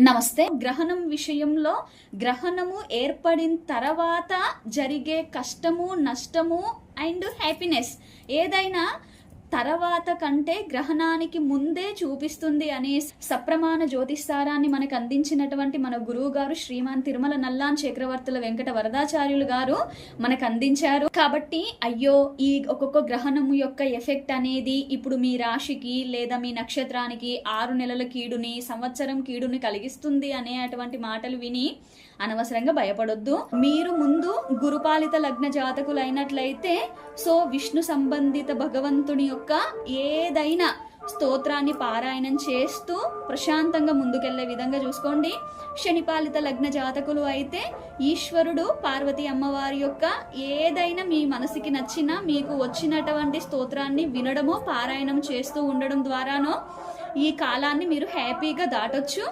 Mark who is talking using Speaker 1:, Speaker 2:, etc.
Speaker 1: నమస్తే. గ్రహణం విషయంలో గ్రహణము ఏర్పడిన తర్వాత జరిగే కష్టము నష్టము అండ్ హ్యాపీనెస్. ఏదైనా తర్వాత కంటే గ్రహణానికి ముందే చూపిస్తుంది అనే సప్రమాణ జ్యోతిష్సారాన్ని మనకు అందించినటువంటి మన గురువు గారు శ్రీమాన్ తిరుమల నల్లాన్ చక్రవర్తుల వెంకట వరదాచార్యులు గారు మనకు అందించారు. కాబట్టి అయ్యో ఈ ఒక్కొక్క గ్రహణము యొక్క ఎఫెక్ట్ అనేది ఇప్పుడు మీ రాశికి లేదా మీ నక్షత్రానికి ఆరు నెలల కీడుని సంవత్సరం కీడుని కలిగిస్తుంది అనే అటువంటి మాటలు విని అనవసరంగా భయపడొద్దు. మీరు ముందు గురుపాలిత లగ్న జాతకులైనట్లయితే సో విష్ణు సంబంధిత భగవంతుని యొక్క యొక్క ఏదైనా స్తోత్రాన్ని పారాయణం చేస్తూ ప్రశాంతంగా ముందుకెళ్ళే విధంగా చూసుకోండి. శనిపాలిత లగ్న జాతకులు అయితే ఈశ్వరుడు పార్వతి అమ్మవారి యొక్క ఏదైనా మీ మనసుకి నచ్చిన మీకు వచ్చినటువంటి స్తోత్రాన్ని వినడమో పారాయణం చేస్తూ ఉండడం ద్వారానో ఈ కాలాన్ని మీరు హ్యాపీగా దాటొచ్చు.